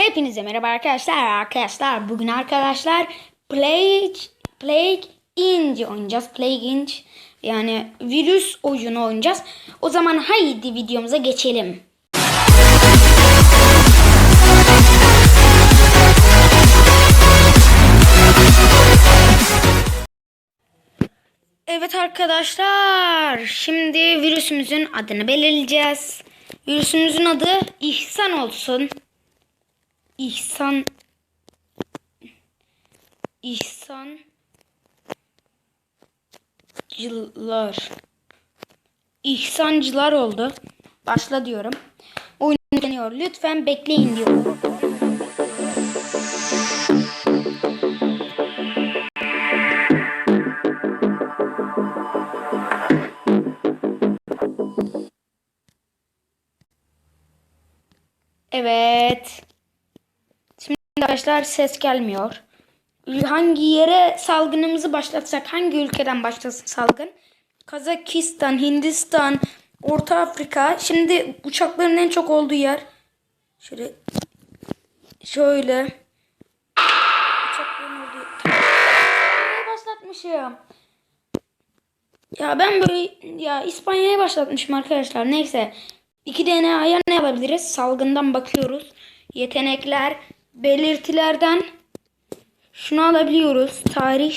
Hepinize merhaba arkadaşlar. Arkadaşlar bugün arkadaşlar Plague Plague Inc oynayacağız. Plague Inc yani virüs oyunu oynayacağız. O zaman haydi videomuza geçelim. Evet arkadaşlar. Şimdi virüsümüzün adını belirleyeceğiz. Virüsümüzün adı İhsan olsun. İhsan İhsan Cılar İhsancılar oldu. Başla diyorum. Oyun. Lütfen bekleyin diyorum. Evet. Arkadaşlar ses gelmiyor. Hangi yere salgınımızı başlatsak, hangi ülkeden başlasın salgın? Kazakistan, Hindistan, Orta Afrika. Şimdi uçakların en çok olduğu yer. Şöyle şöyle. Uçakların olduğu başlatmışım. Ya ben böyle ya İspanya'ya başlatmışım arkadaşlar. Neyse. 2 DNA'ya ne yapabiliriz? Salgından bakıyoruz. Yetenekler, belirtilerden şunu alabiliyoruz. Tarih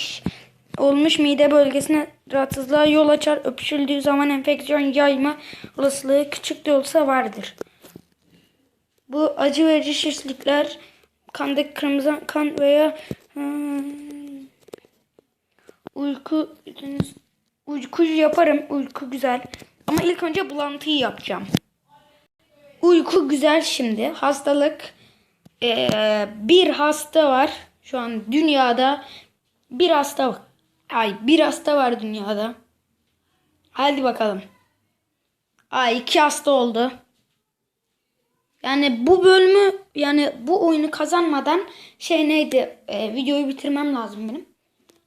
olmuş mide bölgesine rahatsızlığa yol açar. Öpüşüldüğü zaman enfeksiyon yayma olasılığı küçük de olsa vardır. Bu acı verici şişlikler kandaki kırmızı kan veya hmm, uyku uyku yaparım. Uyku güzel. Ama ilk önce bulantıyı yapacağım. Uyku güzel şimdi. Hastalık ee, bir hasta var. Şu an dünyada bir hasta ay bir hasta var dünyada. Hadi bakalım. Ay iki hasta oldu. Yani bu bölümü yani bu oyunu kazanmadan şey neydi e, videoyu bitirmem lazım benim.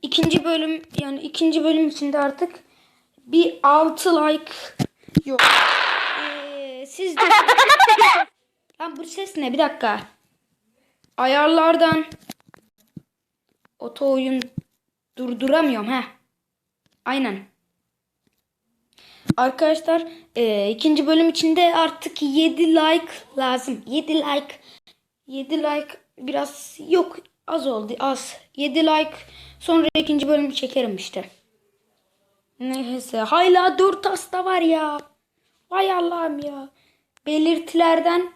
İkinci bölüm yani ikinci bölüm içinde artık bir 6 like yok. Ee, siz de Lan bu ses ne? Bir dakika. Ayarlardan oto oyun durduramıyorum ha. Aynen. Arkadaşlar e, ikinci bölüm içinde artık 7 like lazım. 7 like 7 like biraz yok az oldu az. 7 like sonra ikinci bölümü çekerim işte. Neyse hala 4 hasta var ya. Vay Allah'ım ya. Belirtilerden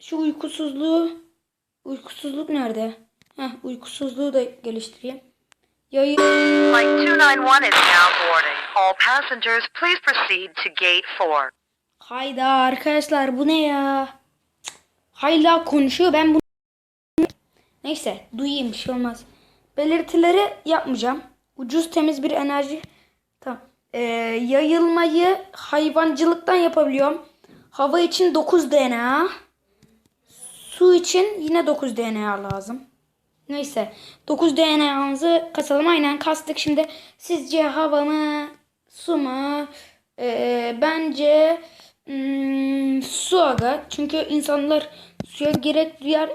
şu uykusuzluğu uykusuzluk nerede? Heh, uykusuzluğu da geliştireyim. Yayın Flight 291 is now boarding. All passengers, please proceed to gate 4. Hayda arkadaşlar bu ne ya? Hala konuşuyor ben bunu Neyse duyayım bir şey olmaz. Belirtileri yapmayacağım. Ucuz temiz bir enerji. Tamam. Ee, yayılmayı hayvancılıktan yapabiliyorum. Hava için 9 DNA. Su için yine 9 DNA lazım. Neyse. 9 DNA'mızı kasalım. Aynen kastık. Şimdi sizce hava mı? Su mu? Ee, bence hmm, su aga. Çünkü insanlar suya gerek duyar.